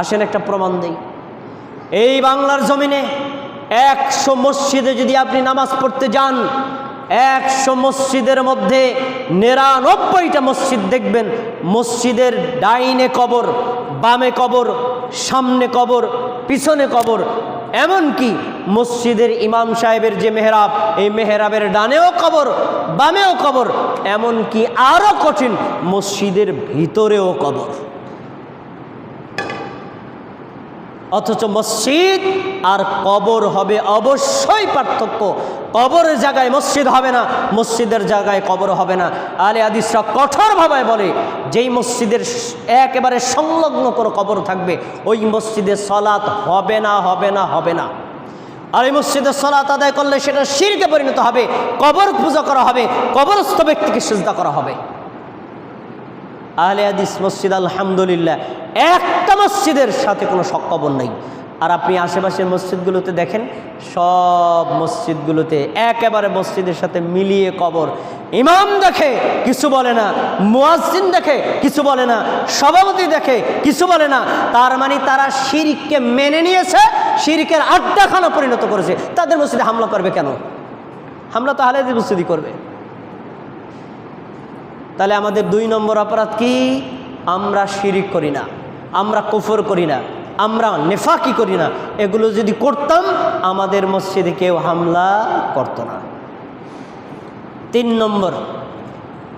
আসেন একটা প্রমাণ দেই। এই বাংলার জমিনে একশো মসজিদে যদি আপনি নামাজ পড়তে যান, একশো মসজিদের মধ্যে নিরানব্বইটা মসজিদ দেখবেন। মসজিদের ডাইনে কবর, বামে কবর, সামনে কবর, পিছনে কবর। এমনকি মসজিদের ইমাম সাহেবের যে মেহরাব, এই মেহরাবের ডানেও কবর, বামেও কবর। এমনকি আরও কঠিন, মসজিদের ভিতরেও কবর। অথচ মসজিদ আর কবর হবে অবশ্যই পার্থক্য। কবরের জায়গায় মসজিদ হবে না, মসজিদের জায়গায় কবর হবে না। আলে আদিসরা কঠোরভাবে বলে, যেই মসজিদের একেবারে সংলগ্ন কোনো কবর থাকবে, ওই মসজিদে সলাৎ হবে না হবে না হবে না। আর এই মসজিদে সলাৎ আদায় করলে সেটা শিরকে পরিণত হবে, কবর পূজা করা হবে, কবরস্থ ব্যক্তিকে সিজদা করা হবে। আহলে হাদিস মসজিদ, আলহামদুলিল্লাহ, একটা মসজিদের সাথে কোনো কবর নেই। আর আপনি আশেপাশের মসজিদগুলোতে দেখেন, সব মসজিদগুলোতে একেবারে মসজিদের সাথে মিলিয়ে কবর। ইমাম দেখে, কিছু বলে না। মুয়াজ্জিন দেখে, কিছু বলে না। সভাপতি দেখে, কিছু বলে না। তার মানে তারা শিরিককে মেনে নিয়েছে, শিরিকের আড্ডাখানা পরিণত করেছে। তাদের মসজিদে হামলা করবে কেন? হামলা তো আহলে হাদিস মসজিদই করবে। তাহলে আমাদের দুই নম্বর অপরাধ কি? আমরা শিরিক করি না, আমরা কুফর করি না, আমরা নেফাকি করি না। এগুলো যদি করতাম, আমাদের মসজিদে কেউ হামলা করতো না। তিন নম্বর